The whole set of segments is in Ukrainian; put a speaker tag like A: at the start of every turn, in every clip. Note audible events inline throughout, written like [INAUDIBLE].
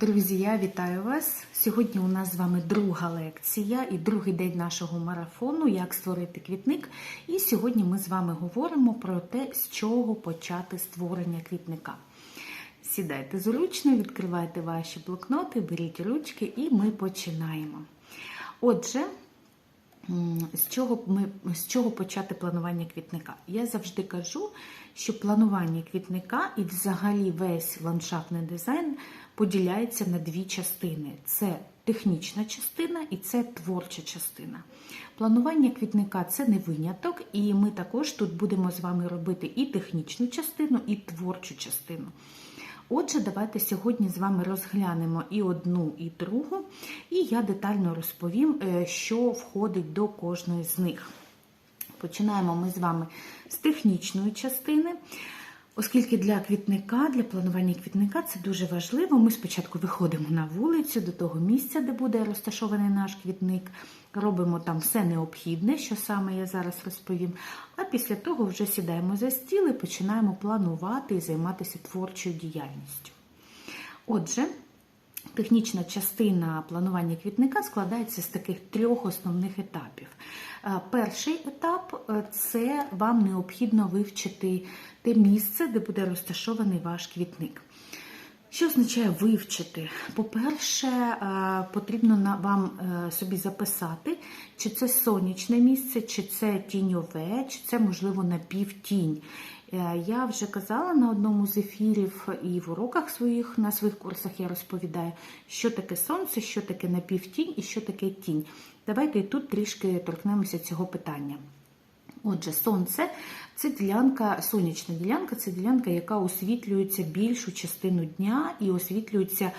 A: Друзі, я вітаю вас. Сьогодні у нас з вами друга лекція і другий день нашого марафону Як створити квітник. І сьогодні ми з вами говоримо про те, з чого почати створення квітника. Сідайте зручно, відкривайте ваші блокноти, беріть ручки, і ми починаємо. Отже, з чого, ми, з чого почати планування квітника? Я завжди кажу, що планування квітника і взагалі весь ландшафтний дизайн поділяється на дві частини: це технічна частина і це творча частина. Планування квітника це не виняток, і ми також тут будемо з вами робити і технічну частину, і творчу частину. Отже, давайте сьогодні з вами розглянемо і одну, і другу, і я детально розповім, е, що входить до кожної з них. Починаємо ми з вами з технічної частини. Оскільки для квітника, для планування квітника це дуже важливо. Ми спочатку виходимо на вулицю до того місця, де буде розташований наш квітник, робимо там все необхідне, що саме я зараз розповім. А після того вже сідаємо за стіл і починаємо планувати і займатися творчою діяльністю. Отже, Технічна частина планування квітника складається з таких трьох основних етапів. Е, Перший етап е, це вам необхідно вивчити те місце, де буде розташований ваш квітник. Що означає вивчити? По-перше, е, потрібно вам собі записати, чи це сонячне місце, чи це тіньове, чи це, можливо, напівтінь. Е, Я вже казала на одному з ефірів і в уроках своїх на своїх курсах я розповідаю, що таке сонце, що таке напівтінь і що таке тінь. Давайте і тут трішки торкнемося цього питання. Отже, сонце це ділянка, сонячна ділянка це ділянка, яка освітлюється більшу частину дня і освітлюється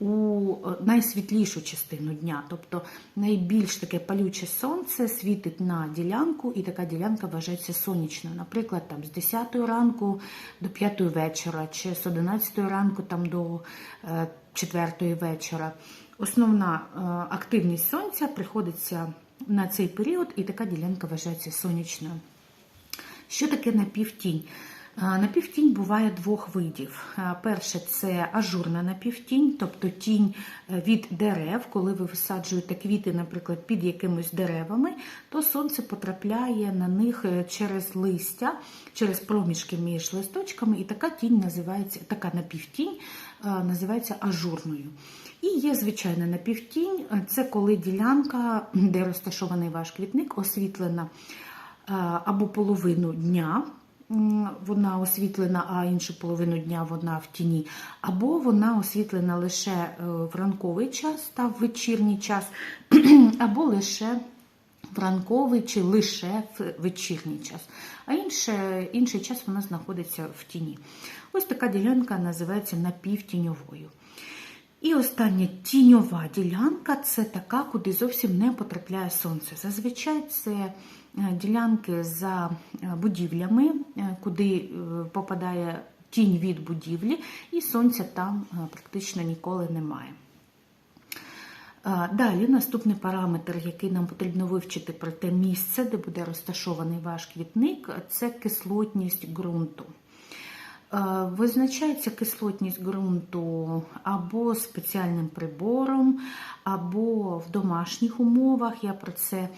A: у е, найсвітлішу частину дня. Тобто найбільш таке палюче сонце світить на ділянку, і така ділянка вважається сонячною. Наприклад, там з 10 ранку до 5 вечора, чи з 11 ранку там до 4 вечора. Основна е, активність сонця приходиться на цей період, і така ділянка вважається сонячною. Що таке напівтінь? Напівтінь буває двох видів. Перше це ажурна напівтінь, тобто тінь е, від дерев. Коли ви висаджуєте квіти, наприклад, під якимись деревами, то сонце потрапляє на них е, через листя, через проміжки між листочками, і така тінь називається, така напівтінь е, називається ажурною. І є звичайна напівтінь, це коли ділянка, де розташований ваш квітник, освітлена або половину дня. Вона освітлена, а іншу половину дня вона в тіні, або вона освітлена лише е, в ранковий час та в вечірній час, [CLEARS THROAT] або лише в ранковий чи лише в вечірній час, а інше, інший час вона знаходиться в тіні. Ось така ділянка називається напівтіньовою. І остання тіньова ділянка це така, куди зовсім не потрапляє сонце. Зазвичай це е, ділянки за е, будівлями, е, куди попадає тінь від будівлі, і сонця там практично ніколи немає. Далі наступний параметр, який нам потрібно вивчити про те місце, де буде розташований ваш квітник, це кислотність ґрунту. Визначається кислотність ґрунту або спеціальним прибором, або в домашніх умовах. Я про це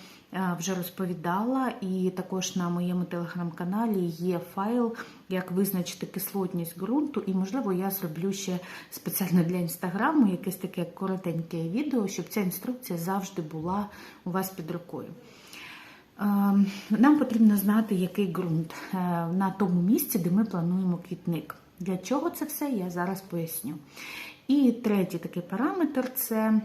A: вже розповідала, і також на моєму телеграм-каналі є файл, як визначити кислотність ґрунту. І, можливо, я зроблю ще спеціально для інстаграму якесь таке коротеньке відео, щоб ця інструкція завжди була у вас під рукою. Е, Нам потрібно знати, який ґрунт е, на тому місці, де ми плануємо квітник. Для чого це все, я зараз поясню. І третій такий параметр це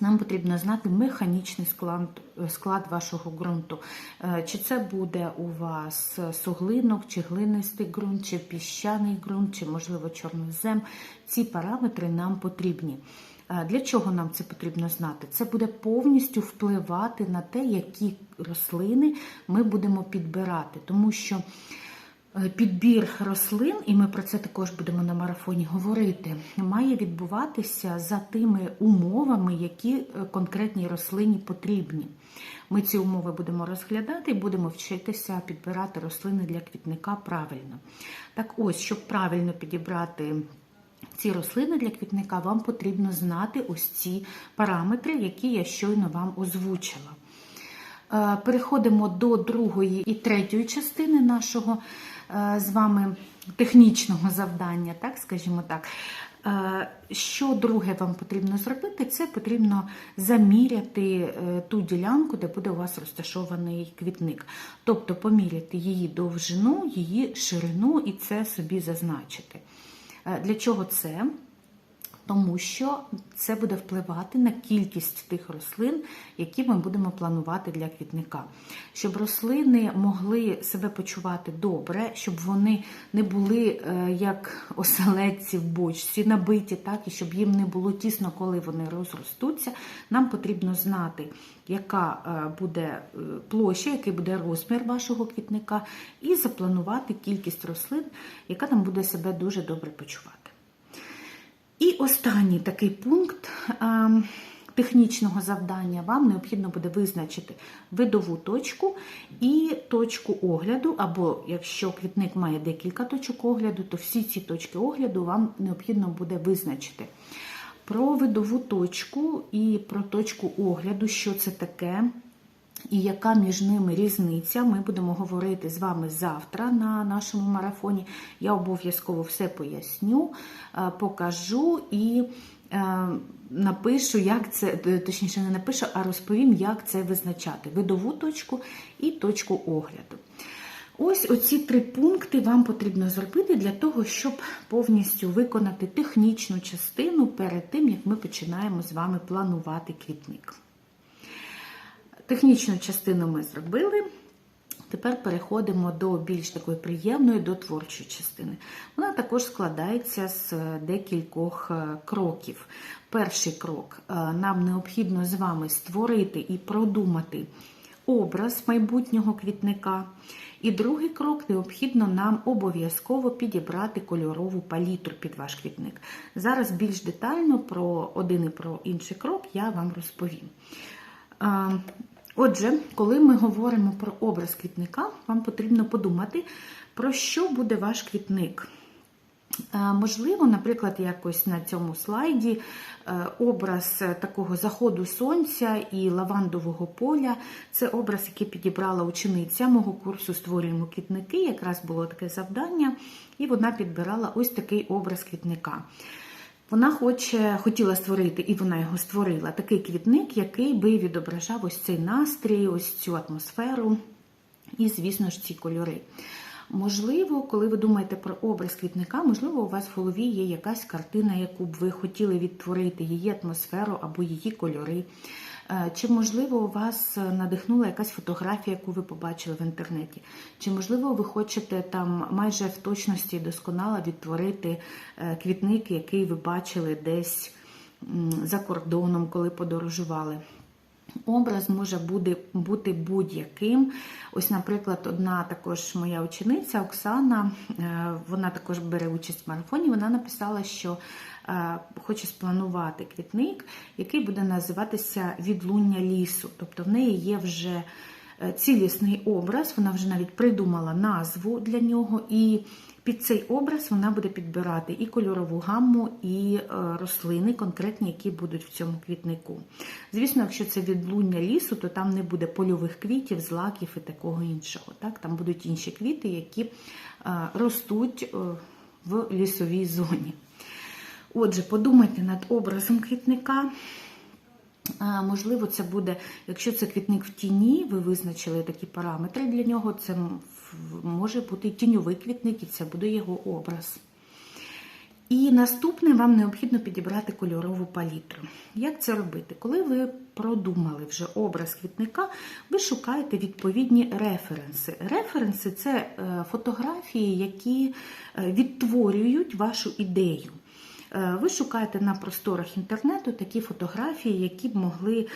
A: нам потрібно знати механічний склад, склад вашого ґрунту. Е, Чи це буде у вас суглинок, чи глинистий ґрунт, чи піщаний ґрунт, чи, можливо, чорнозем. Ці параметри нам потрібні. Для чого нам це потрібно знати? Це буде повністю впливати на те, які рослини ми будемо підбирати, тому що е, підбір рослин, і ми про це також будемо на марафоні говорити, має відбуватися за тими умовами, які е, конкретній рослині потрібні. Ми ці умови будемо розглядати і будемо вчитися підбирати рослини для квітника правильно. Так ось, щоб правильно підібрати ці рослини для квітника, вам потрібно знати ось ці параметри, які я щойно вам озвучила. Е, Переходимо до другої і третьої частини нашого е, з вами технічного завдання, так скажімо так. Е, Що друге вам потрібно зробити, це потрібно заміряти ту ділянку, де буде у вас розташований квітник. Тобто поміряти її довжину, її ширину і це собі зазначити. Е, Для чого це? Тому що це буде впливати на кількість тих рослин, які ми будемо планувати для квітника. Щоб рослини могли себе почувати добре, щоб вони не були е, як оселедці в бочці, набиті, так, і щоб їм не було тісно, коли вони розростуться, нам потрібно знати, яка е, буде е, площа, який буде розмір вашого квітника, і запланувати кількість рослин, яка там буде себе дуже добре почувати. І останній такий пункт е, технічного завдання вам необхідно буде визначити видову точку і точку огляду, або якщо квітник має декілька точок огляду, то всі ці точки огляду вам необхідно буде визначити. Про видову точку і про точку огляду, що це таке. І яка між ними різниця, ми будемо говорити з вами завтра на нашому марафоні. Я обов'язково все поясню, е, покажу і е, напишу, як це, точніше, не напишу, а розповім, як це визначати: видову точку і точку огляду. Ось оці три пункти вам потрібно зробити для того, щоб повністю виконати технічну частину перед тим, як ми починаємо з вами планувати квітник. Технічну частину ми зробили. Тепер переходимо до більш такої приємної, до творчої частини. Вона також складається з декількох кроків. Перший крок нам необхідно з вами створити і продумати образ майбутнього квітника. І другий крок необхідно нам обов'язково підібрати кольорову палітру під ваш квітник. Зараз більш детально про один і про інший крок я вам розповім. Отже, коли ми говоримо про образ квітника, вам потрібно подумати, про що буде ваш квітник. Можливо, наприклад, якось на цьому слайді образ такого заходу сонця і лавандового поля це образ, який підібрала учениця мого курсу Створюємо квітники. Якраз було таке завдання, і вона підбирала ось такий образ квітника. Вона хоче, хотіла створити, і вона його створила, такий квітник, який би відображав ось цей настрій, ось цю атмосферу і, звісно ж, ці кольори. Можливо, коли ви думаєте про образ квітника, можливо, у вас в голові є якась картина, яку б ви хотіли відтворити, її атмосферу або її кольори. Чи, можливо, у вас надихнула якась фотографія, яку ви побачили в інтернеті? Чи, можливо, ви хочете там майже в точності досконало відтворити квітник, який ви бачили десь за кордоном, коли подорожували? Образ може бути будь-яким. Ось, наприклад, одна також моя учениця Оксана, вона також бере участь в марафоні. Вона написала, що хоче спланувати квітник, який буде називатися Відлуння лісу. Тобто в неї є вже цілісний образ, вона вже навіть придумала назву для нього. і під цей образ вона буде підбирати і кольорову гамму, і рослини, конкретні, які будуть в цьому квітнику. Звісно, якщо це відлуння лісу, то там не буде польових квітів, злаків і такого іншого. Так? Там будуть інші квіти, які ростуть в лісовій зоні. Отже, подумайте над образом квітника. Можливо, це буде, якщо це квітник в тіні, ви визначили такі параметри для нього, це може бути тіньовий квітник, і це буде його образ. І наступне вам необхідно підібрати кольорову палітру. Як це робити? Коли ви продумали вже образ квітника, ви шукаєте відповідні референси. Референси це фотографії, які відтворюють вашу ідею. Ви шукаєте на просторах інтернету такі фотографії, які б могли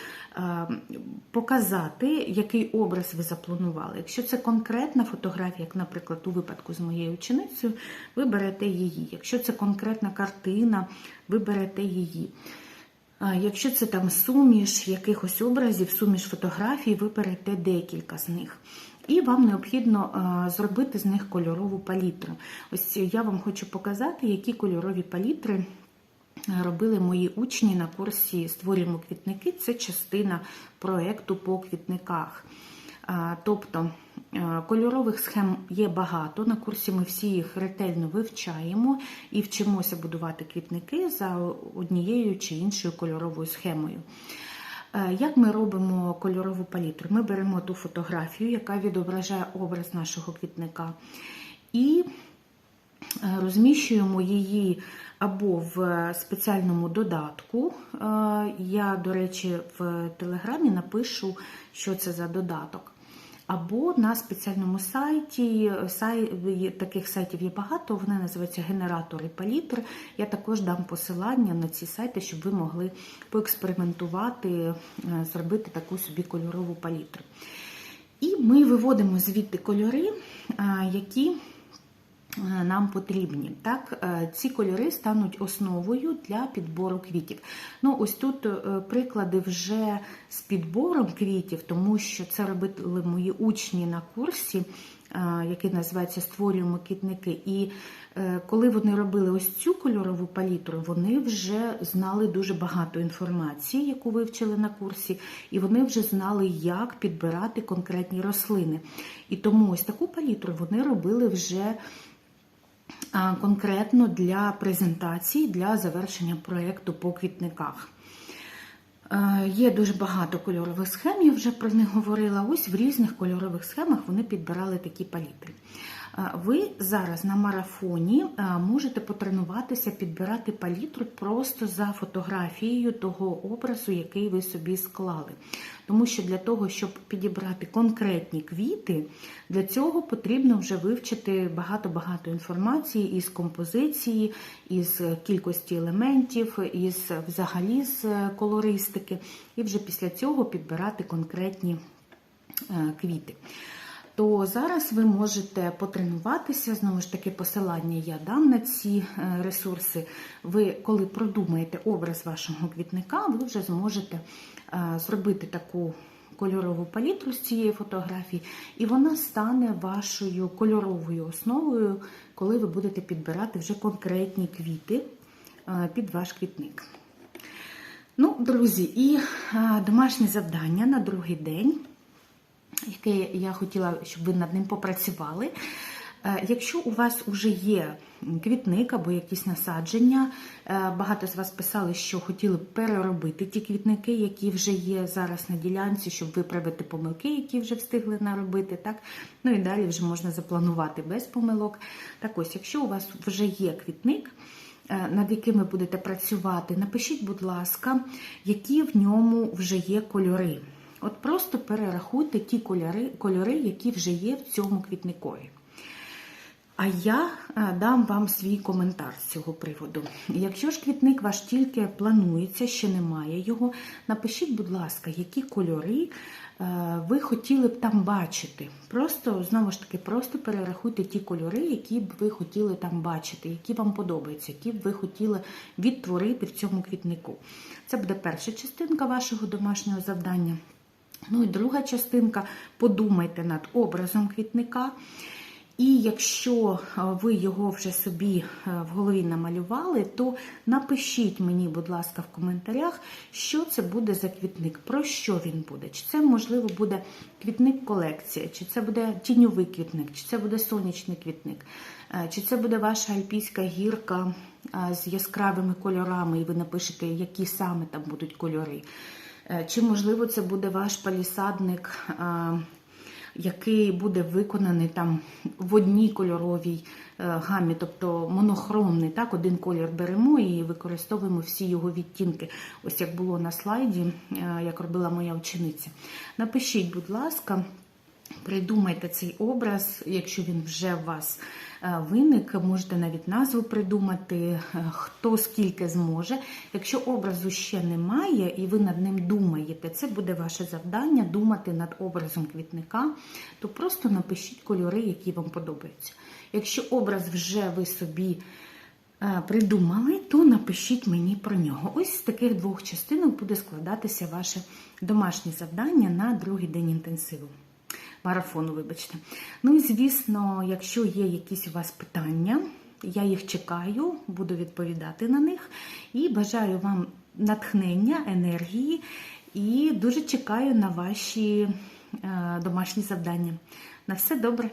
A: показати, який образ ви запланували. Якщо це конкретна фотографія, як, наприклад, у випадку з моєю ученицею, ви берете її. Якщо це конкретна картина, ви берете її. Якщо це там суміш якихось образів, суміш фотографій, ви берете декілька з них. І вам необхідно зробити з них кольорову палітру. Ось я вам хочу показати, які кольорові палітри робили мої учні на курсі Створюємо квітники. Це частина проєкту по квітниках. Тобто е, кольорових схем є багато. На курсі ми всі їх ретельно вивчаємо і вчимося будувати квітники за однією чи іншою кольоровою схемою. Е, Як ми робимо кольорову палітру? Ми беремо ту фотографію, яка відображає образ нашого квітника, і е, розміщуємо її або в спеціальному додатку. Е, Я, до речі, в Телеграмі напишу, що це за додаток. Або на спеціальному сайті, сай, таких сайтів є багато, вони називаються генератори палітр. Я також дам посилання на ці сайти, щоб ви могли поекспериментувати, е, зробити таку собі кольорову палітру. І ми виводимо звідти кольори, е, які нам потрібні. Так, е, ці кольори стануть основою для підбору квітів. Ну, ось тут е, приклади вже з підбором квітів, тому що це робили мої учні на курсі, е, який називається Створюємо квітники. І е, коли вони робили ось цю кольорову палітру, вони вже знали дуже багато інформації, яку вивчили на курсі, і вони вже знали, як підбирати конкретні рослини. І тому ось таку палітру вони робили вже конкретно для презентації, для завершення проєкту по квітниках. Е, Є дуже багато кольорових схем, я вже про них говорила. Ось в різних кольорових схемах вони підбирали такі палітри. Е, Ви зараз на марафоні е, можете потренуватися підбирати палітру просто за фотографією того образу, який ви собі склали. Тому що для того, щоб підібрати конкретні квіти, для цього потрібно вже вивчити багато-багато інформації із композиції, із кількості елементів, із взагалі з колористики, і вже після цього підбирати конкретні е, квіти. То зараз ви можете потренуватися, знову ж таки, посилання я дам на ці е, ресурси. Ви, коли продумаєте образ вашого квітника, ви вже зможете е, зробити таку кольорову палітру з цієї фотографії, і вона стане вашою кольоровою основою, коли ви будете підбирати вже конкретні квіти е, під ваш квітник. Ну, друзі, і домашнє завдання на другий день яке я хотіла, щоб ви над ним попрацювали. Е, Якщо у вас вже є квітник або якісь насадження, е, багато з вас писали, що хотіли б переробити ті квітники, які вже є зараз на ділянці, щоб виправити помилки, які вже встигли наробити. Так? Ну і далі вже можна запланувати без помилок. Так ось, якщо у вас вже є квітник, е, над яким ви будете працювати, напишіть, будь ласка, які в ньому вже є кольори. От просто перерахуйте ті кольори, кольори, які вже є в цьому квітникові. А я е, дам вам свій коментар з цього приводу. Якщо ж квітник ваш тільки планується, ще немає його, напишіть, будь ласка, які кольори е, ви хотіли б там бачити. Просто, знову ж таки, просто перерахуйте ті кольори, які б ви хотіли там бачити, які вам подобаються, які б ви хотіли відтворити в цьому квітнику. Це буде перша частинка вашого домашнього завдання. Ну і друга частинка подумайте над образом квітника. І якщо е, ви його вже собі е, в голові намалювали, то напишіть мені, будь ласка, в коментарях, що це буде за квітник, про що він буде. Чи це, можливо, буде квітник-колекція, чи це буде тіньовий квітник, чи це буде сонячний квітник, е, чи це буде ваша альпійська гірка з яскравими кольорами, і ви напишете, які саме там будуть кольори. Чи, можливо, це буде ваш палісадник, який буде виконаний там в одній кольоровій гамі, тобто монохромний. Так, один колір беремо і використовуємо всі його відтінки. Ось як було на слайді, як робила моя учениця. Напишіть, будь ласка. Придумайте цей образ, якщо він вже у вас виник, можете навіть назву придумати, хто скільки зможе. Якщо образу ще немає і ви над ним думаєте, це буде ваше завдання думати над образом квітника, то просто напишіть кольори, які вам подобаються. Якщо образ вже ви собі е, придумали, то напишіть мені про нього. Ось з таких двох частинок буде складатися ваше домашнє завдання на другий день інтенсиву. Марафону, вибачте. Ну і звісно, якщо є якісь у вас питання, я їх чекаю, буду відповідати на них. І бажаю вам натхнення, енергії і дуже чекаю на ваші е, домашні завдання. На все добре!